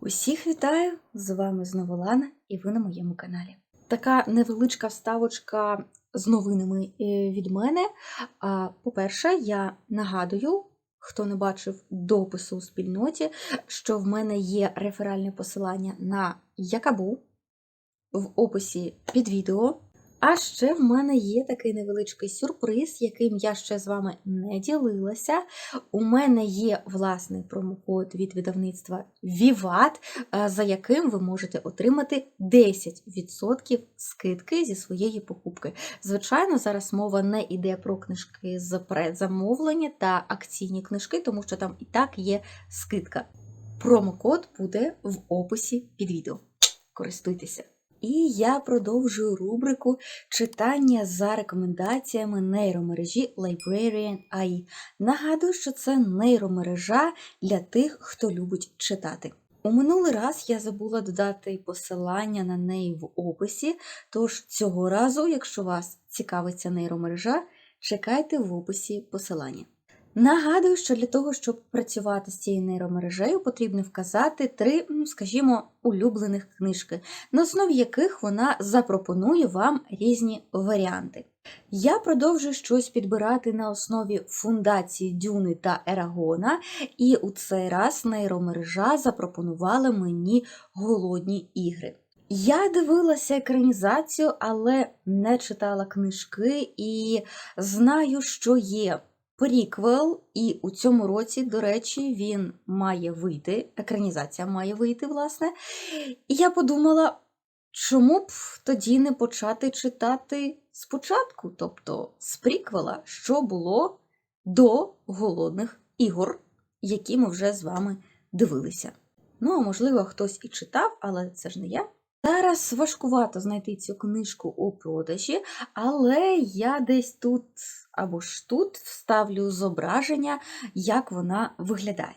Усіх вітаю! З вами знову Лана, і ви на моєму каналі. Така невеличка вставочка з новинами е, від мене. По-перше, я нагадую, хто не бачив допису у спільноті, що в мене є реферальне посилання на Якабу в описі під відео. А ще в мене є такий невеличкий сюрприз, яким я ще з вами не ділилася. У мене є власний промокод від видавництва Vivat, е, за яким ви можете отримати 10% скидки зі своєї покупки. Звичайно, зараз мова не йде про книжки з предзамовлення та акційні книжки, тому що там і так є скидка. Промокод буде в описі під відео. Користуйтеся! І я продовжую рубрику читання за рекомендаціями нейромережі Librarian AI. Нагадую, що це нейромережа для тих, хто любить читати. У минулий раз я забула додати посилання на неї в описі, тож цього разу, якщо вас цікавиться нейромережа, чекайте в описі посилання. Нагадую, що для того, щоб працювати з цією нейромережею, потрібно вказати три, м, скажімо, улюблених книжки, на основі яких вона запропонує вам різні варіанти. Я продовжую щось підбирати на основі фундації Дюни та Ерагона, і у цей раз нейромережа запропонувала мені голодні ігри. Я дивилася екранізацію, але не читала книжки і знаю, що є приквел, і у цьому році, до речі, він має вийти, екранізація має вийти, власне. І я подумала, чому б тоді не почати читати спочатку, тобто з приквела, що було до голодних ігор, які ми вже з вами дивилися. Ну, а можливо, хтось і читав, але це ж не я. Зараз важкувато знайти цю книжку у продажі, але я десь тут або ж тут вставлю зображення, як вона виглядає.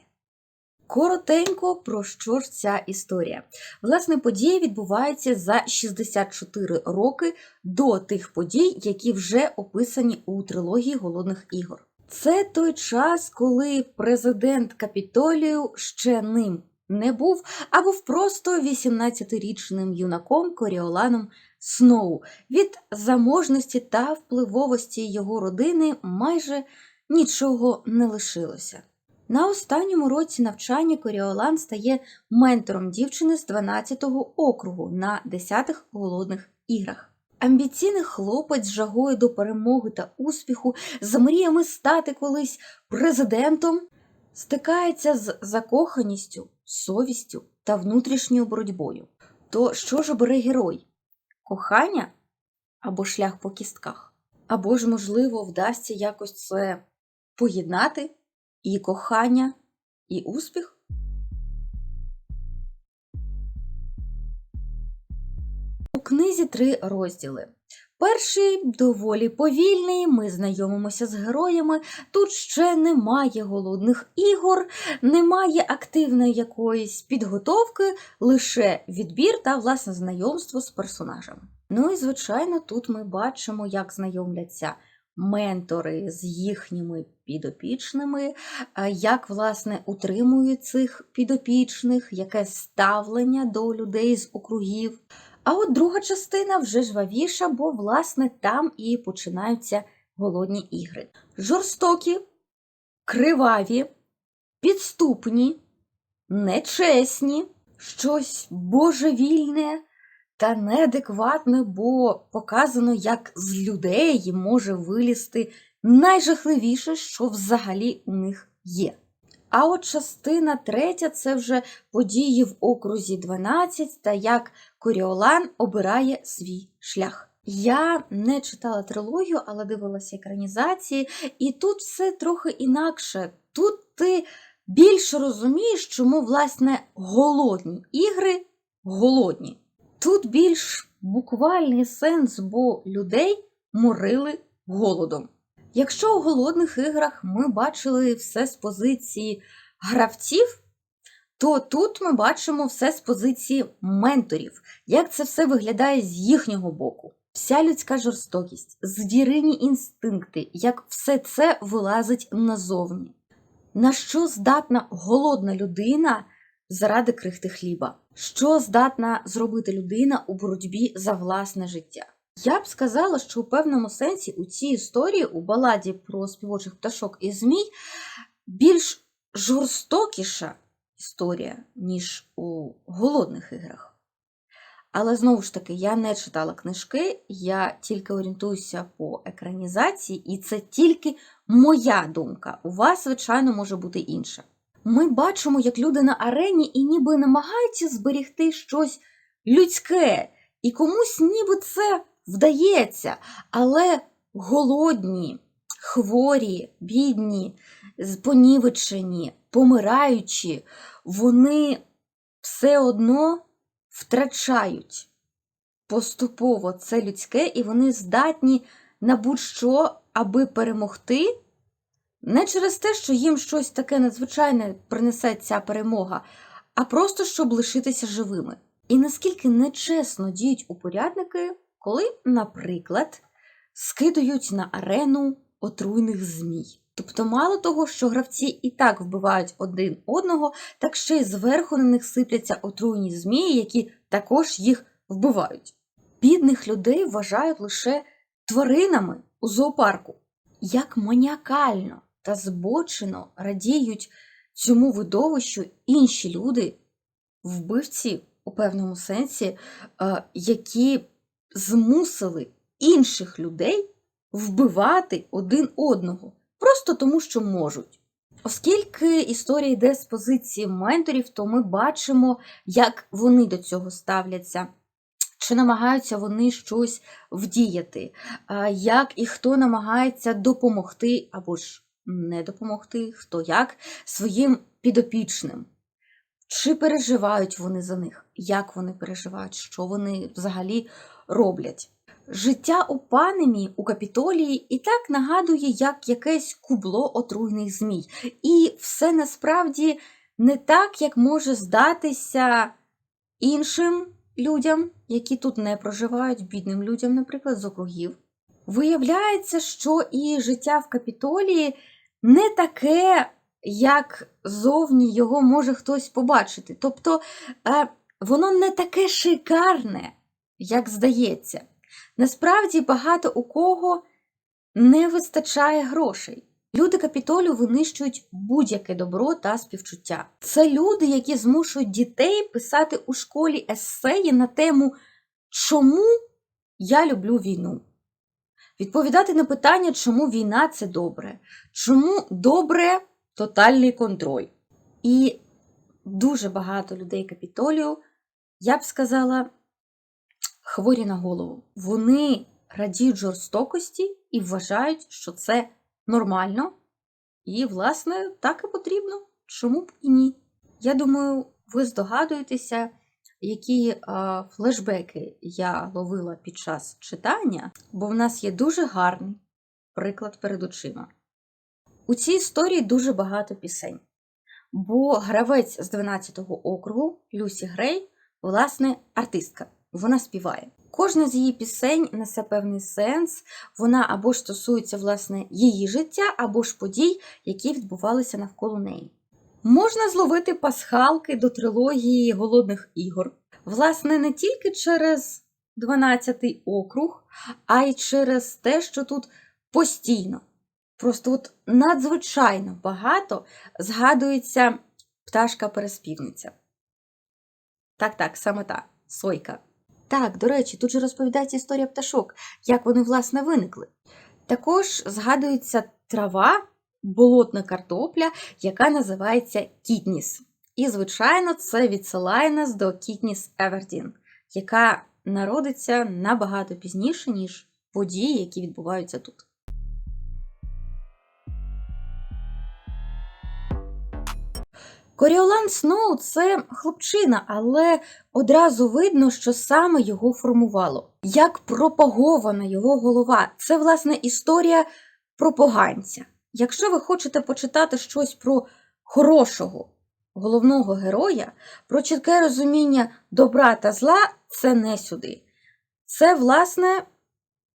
Коротенько про що ж ця історія. Власне, подія відбувається за 64 роки до тих подій, які вже описані у трилогії Голодних ігор. Це той час, коли президент Капітолію ще ним не був, а був просто 18-річним юнаком Коріоланом Сноу. Від заможності та впливовості його родини майже нічого не лишилося. На останньому році навчання Коріолан стає ментором дівчини з 12-го округу на 10-х голодних іграх. Амбіційний хлопець з жагою до перемоги та успіху, за мріями стати колись президентом, стикається з закоханістю, совістю та внутрішньою боротьбою. То що ж обере герой? Кохання або шлях по кістках? Або ж, можливо, вдасться якось це поєднати і кохання, і успіх? У книзі три розділи. Перший доволі повільний, ми знайомимося з героями. Тут ще немає голодних ігор, немає активної якоїсь підготовки, лише відбір та власне знайомство з персонажами. Ну і звичайно, тут ми бачимо, як знайомляться ментори з їхніми підопічними, як власне утримують цих підопічних, яке ставлення до людей з округів. А от друга частина вже жвавіша, бо, власне, там і починаються голодні ігри. Жорстокі, криваві, підступні, нечесні, щось божевільне та неадекватне, бо показано, як з людей може вилізти найжахливіше, що взагалі у них є. А от частина третя це вже події в окрузі 12 та як Коріолан обирає свій шлях. Я не читала трилогію, але дивилася екранізації, і тут все трохи інакше. Тут ти більше розумієш, чому власне голодні ігри голодні. Тут більш буквальний сенс, бо людей морили голодом. Якщо у голодних іграх ми бачили все з позиції гравців, то тут ми бачимо все з позиції менторів, як це все виглядає з їхнього боку. вся людська жорстокість, звірині інстинкти, як все це вилазить назовні. На що здатна голодна людина заради крихти хліба? Що здатна зробити людина у боротьбі за власне життя? Я б сказала, що у певному сенсі у цій історії, у баладі про співочих пташок і змій, більш жорстокіша історія, ніж у голодних іграх. Але знову ж таки, я не читала книжки, я тільки орієнтуюся по екранізації, і це тільки моя думка. У вас, звичайно, може бути інша. Ми бачимо, як люди на арені і ніби намагаються зберігти щось людське, і комусь ніби це вдається, але голодні, хворі, бідні, понівечені, помираючі, вони все одно втрачають поступово це людське, і вони здатні на будь-що, аби перемогти. Не через те, що їм щось таке надзвичайне принесе ця перемога, а просто щоб лишитися живими. І наскільки нечесно діють упорядники, коли, наприклад, скидають на арену отруйних змій. Тобто, мало того, що гравці і так вбивають один одного, так ще й зверху на них сипляться отруйні змії, які також їх вбивають. Бідних людей вважають лише тваринами у зоопарку. Як маніакально та збочено радіють цьому видовищу інші люди, вбивці у певному сенсі, е, які змусили інших людей вбивати один одного, просто тому, що можуть. Оскільки історія йде з позиції менторів, то ми бачимо, як вони до цього ставляться. Чи намагаються вони щось вдіяти, як і хто намагається допомогти або ж не допомогти, хто як своїм підопічним. Чи переживають вони за них? Як вони переживають, що вони взагалі роблять? Життя у панемі у капітолії і так нагадує, як якесь кубло отруйних змій. І все насправді не так, як може здатися іншим людям, які тут не проживають, бідним людям, наприклад, з округів. Виявляється, що і життя в капітолії не таке, як зовні його може хтось побачити. Тобто е, воно не таке шикарне, як здається. Насправді багато у кого не вистачає грошей. Люди капітолію винищують будь-яке добро та співчуття. Це люди, які змушують дітей писати у школі есеї на тему Чому я люблю війну? Відповідати на питання, чому війна це добре, чому добре тотальний контроль. І дуже багато людей капітолію, я б сказала, хворі на голову. Вони радіють жорстокості і вважають, що це нормально. І, власне, так і потрібно. Чому б і ні? Я думаю, ви здогадуєтеся, які е, флешбеки я ловила під час читання, бо в нас є дуже гарний приклад перед очима. У цій історії дуже багато пісень, бо гравець з 12-го округу Люсі Грей, власне, артистка. Вона співає. Кожна з її пісень несе певний сенс, вона або ж стосується власне її життя, або ж подій, які відбувалися навколо неї. Можна зловити пасхалки до трилогії голодних ігор, власне, не тільки через 12-й округ, а й через те, що тут постійно, просто от надзвичайно багато згадується пташка-переспівниця. Так, так, саме та сойка. Так, до речі, тут же розповідається історія пташок, як вони власне виникли. Також згадується трава, болотна картопля, яка називається кітніс. І, звичайно, це відсилає нас до Кітніс Евердін, яка народиться набагато пізніше, ніж події, які відбуваються тут. Коріолан Сноу це хлопчина, але одразу видно, що саме його формувало. Як пропагована його голова. Це, власне, історія про поганця. Якщо ви хочете почитати щось про хорошого головного героя, про чітке розуміння добра та зла, це не сюди. Це, власне,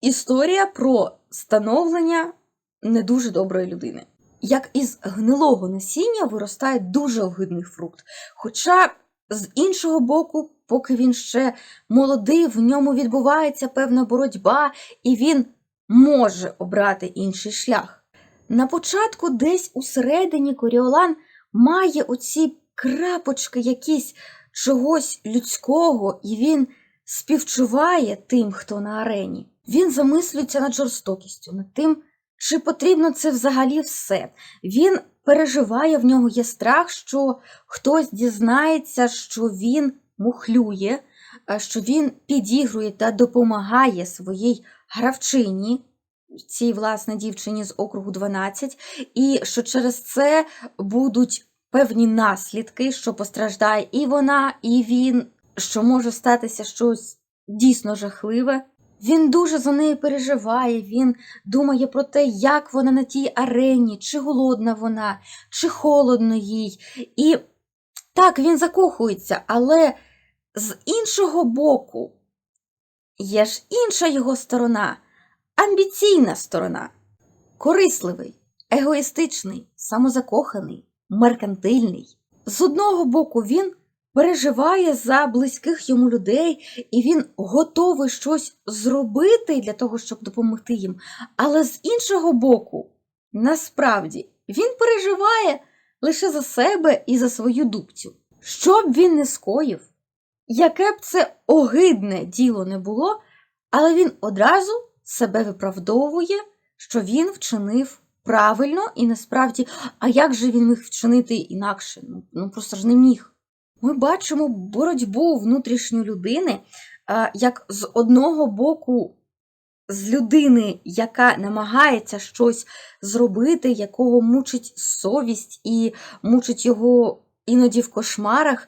історія про становлення не дуже доброї людини. Як із гнилого насіння виростає дуже огидний фрукт. Хоча з іншого боку, поки він ще молодий, в ньому відбувається певна боротьба, і він може обрати інший шлях. На початку, десь усередині Коріолан має оці крапочки якісь чогось людського, і він співчуває тим, хто на арені. Він замислюється над жорстокістю, над тим, чи потрібно це взагалі все. Він переживає, в нього є страх, що хтось дізнається, що він мухлює, що він підігрує та допомагає своїй гравчині, цій власне дівчині з округу 12, і що через це будуть певні наслідки, що постраждає і вона, і він, що може статися щось дійсно жахливе. Він дуже за неї переживає, він думає про те, як вона на тій арені, чи голодна вона, чи холодно їй. І так, він закохується, але з іншого боку є ж інша його сторона, амбіційна сторона, корисливий, егоїстичний, самозакоханий, меркантильний. З одного боку, він переживає за близьких йому людей, і він готовий щось зробити для того, щоб допомогти їм. Але з іншого боку, насправді, він переживає лише за себе і за свою дубцю. Що б він не скоїв, яке б це огидне діло не було, але він одразу себе виправдовує, що він вчинив правильно і насправді, а як же він міг вчинити інакше? Ну, ну просто ж не міг. Ми бачимо боротьбу внутрішньої людини, як з одного боку, з людини, яка намагається щось зробити, якого мучить совість і мучить його іноді в кошмарах,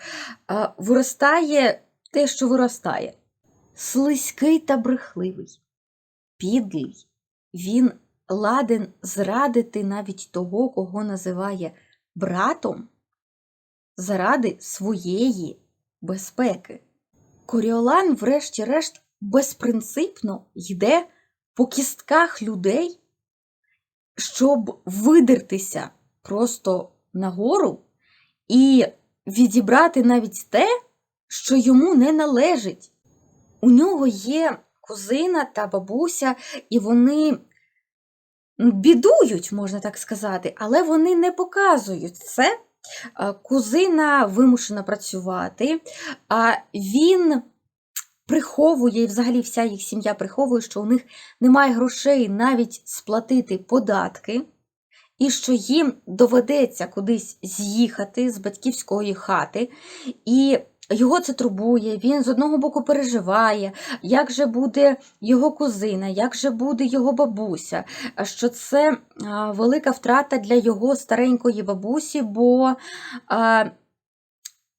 виростає те, що виростає. Слизький та брехливий, підлий. Він ладен зрадити навіть того, кого називає братом заради своєї безпеки. Коріолан, врешті-решт, безпринципно йде по кістках людей, щоб видертися просто нагору і відібрати навіть те, що йому не належить. У нього є кузина та бабуся, і вони бідують, можна так сказати, але вони не показують це. Е, Кузина вимушена працювати, а він приховує, і взагалі вся їх сім'я приховує, що у них немає грошей навіть сплатити податки, і що їм доведеться кудись з'їхати з батьківської хати. І його це турбує, він з одного боку переживає, як же буде його кузина, як же буде його бабуся, що це велика втрата для його старенької бабусі, бо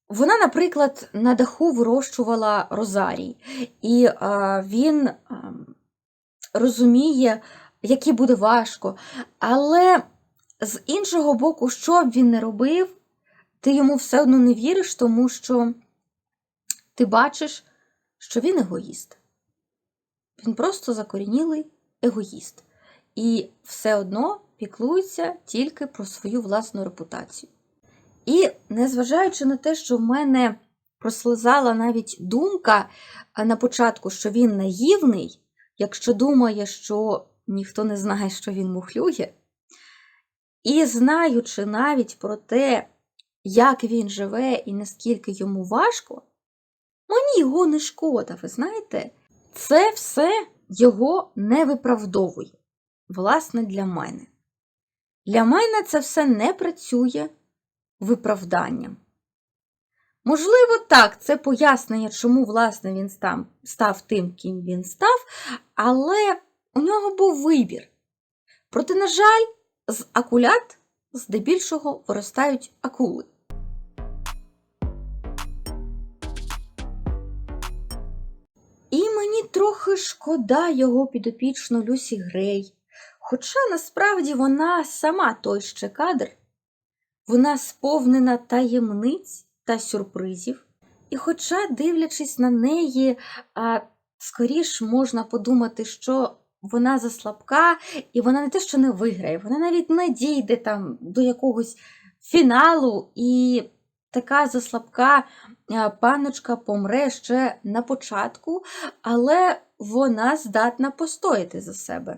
вона, наприклад, на даху вирощувала розарій, і він розуміє, який буде важко. Але з іншого боку, що б він не робив, ти йому все одно не віриш, тому що ти бачиш, що він егоїст. Він просто закорінілий егоїст. І все одно піклується тільки про свою власну репутацію. І незважаючи на те, що в мене прослизала навіть думка на початку, що він наївний, якщо думає, що ніхто не знає, що він мухлює, і знаючи навіть про те, як він живе і наскільки йому важко, мені його не шкода, ви знаєте, це все його не виправдовує. Власне, для мене. Для мене це все не працює виправданням. Можливо, так, це пояснення, чому, власне, він став, став тим, ким він став, але у нього був вибір. Проте, на жаль, з акулят здебільшого виростають акули. Трохи шкода його підопічну Люсі Грей. Хоча насправді вона сама той ще кадр, вона сповнена таємниць та сюрпризів. І хоча, дивлячись на неї, а, скоріш можна подумати, що вона заслабка, і вона не те, що не виграє, вона навіть не дійде там до якогось фіналу, і така заслабка е, панночка помре ще на початку, але вона здатна постояти за себе.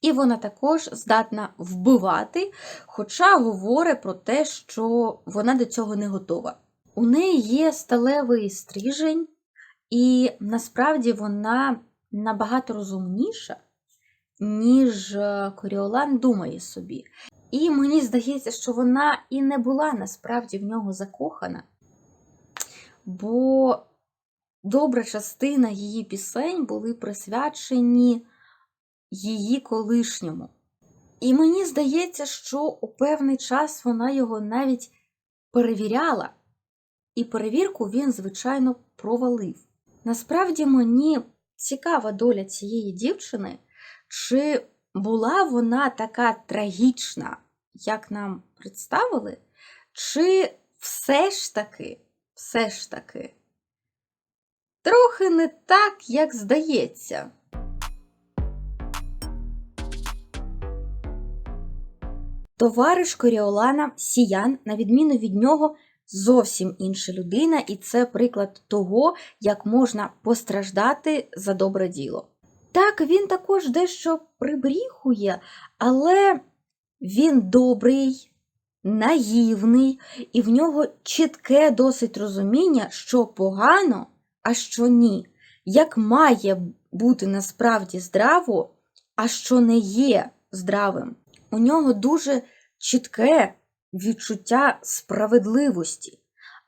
І вона також здатна вбивати, хоча говорить про те, що вона до цього не готова. У неї є сталевий стрижень, і насправді вона набагато розумніша, ніж е, Коріолан думає собі. І мені здається, що вона і не була насправді в нього закохана, бо добра частина її пісень були присвячені її колишньому. І мені здається, що у певний час вона його навіть перевіряла, і перевірку він, звичайно, провалив. Насправді мені цікава доля цієї дівчини, чи була вона така трагічна, як нам представили, чи все ж таки, все ж таки, трохи не так, як здається. Товариш Коріолана Сіян, на відміну від нього, зовсім інша людина, і це приклад того, як можна постраждати за добре діло. Так, він також дещо прибріхує, але він добрий, наївний, і в нього чітке досить розуміння, що погано, а що ні, як має бути насправді здраво, а що не є здравим. У нього дуже чітке відчуття справедливості,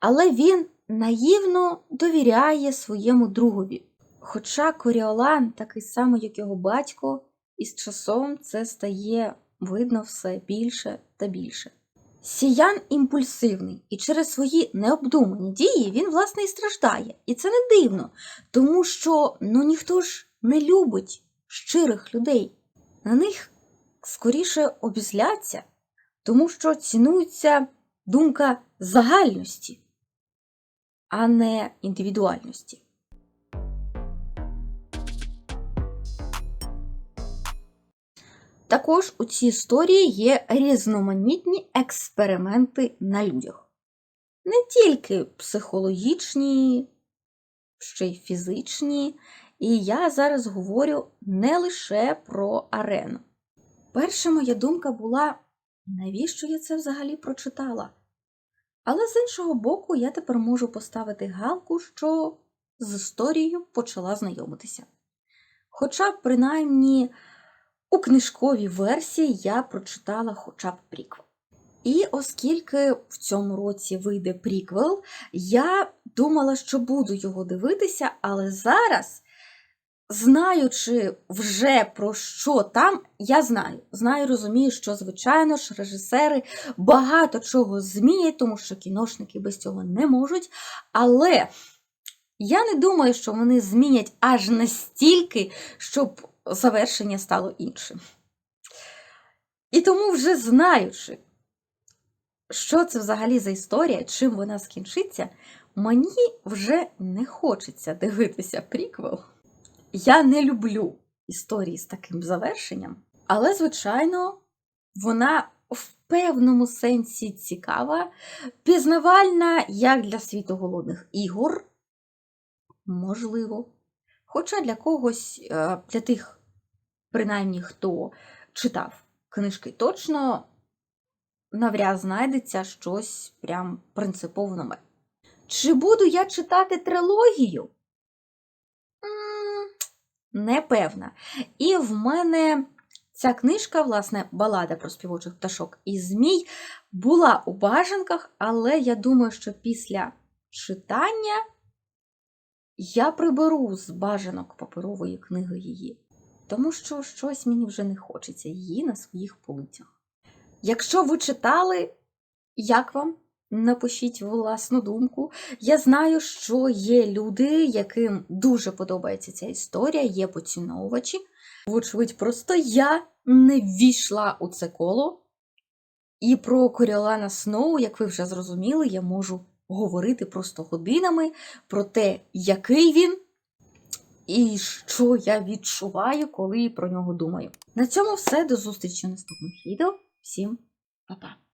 але він наївно довіряє своєму другові. Хоча Коріолан такий самий, як його батько, і з часом це стає видно все більше та більше. Сіян імпульсивний, і через свої необдумані дії він, власне, і страждає. І це не дивно, тому що ну, ніхто ж не любить щирих людей. На них скоріше обізляться, тому що цінується думка загальності, а не індивідуальності. Також у цій історії є різноманітні експерименти на людях. Не тільки психологічні, ще й фізичні, і я зараз говорю не лише про арену. Перша моя думка була, навіщо я це взагалі прочитала? Але з іншого боку, я тепер можу поставити галку, що з історією почала знайомитися. Хоча, принаймні, у книжковій версії я прочитала хоча б приквел. І оскільки в цьому році вийде приквел, я думала, що буду його дивитися, але зараз, знаючи вже про що там, я знаю. Знаю, розумію, що, звичайно ж, режисери багато чого змінять, тому що кіношники без цього не можуть. Але я не думаю, що вони змінять аж настільки, щоб завершення стало іншим. І тому, вже знаючи, що це взагалі за історія, чим вона скінчиться, мені вже не хочеться дивитися приквел. Я не люблю історії з таким завершенням, але, звичайно, вона в певному сенсі цікава, пізнавальна як для світоголодних ігор, можливо. Хоча для когось, е, для тих, принаймні, хто читав книжки точно, навряд знайдеться щось прям принципово нове. Чи буду я читати трилогію? М, Не певна. І в мене ця книжка, власне, балада про співочих пташок і змій, була у бажанках, але я думаю, що після читання я приберу з бажанок паперової книги її, тому що щось мені вже не хочеться її на своїх полицях. Якщо ви читали, як вам? Напишіть власну думку. Я знаю, що є люди, яким дуже подобається ця історія, є поціновувачі. Вочевидь, просто я не ввійшла у це коло. І про Коріолана Сноу, як ви вже зрозуміли, я можу говорити просто годинами про те, який він. І що я відчуваю, коли про нього думаю. На цьому все. До зустрічі в наступних відео. Всім па-па!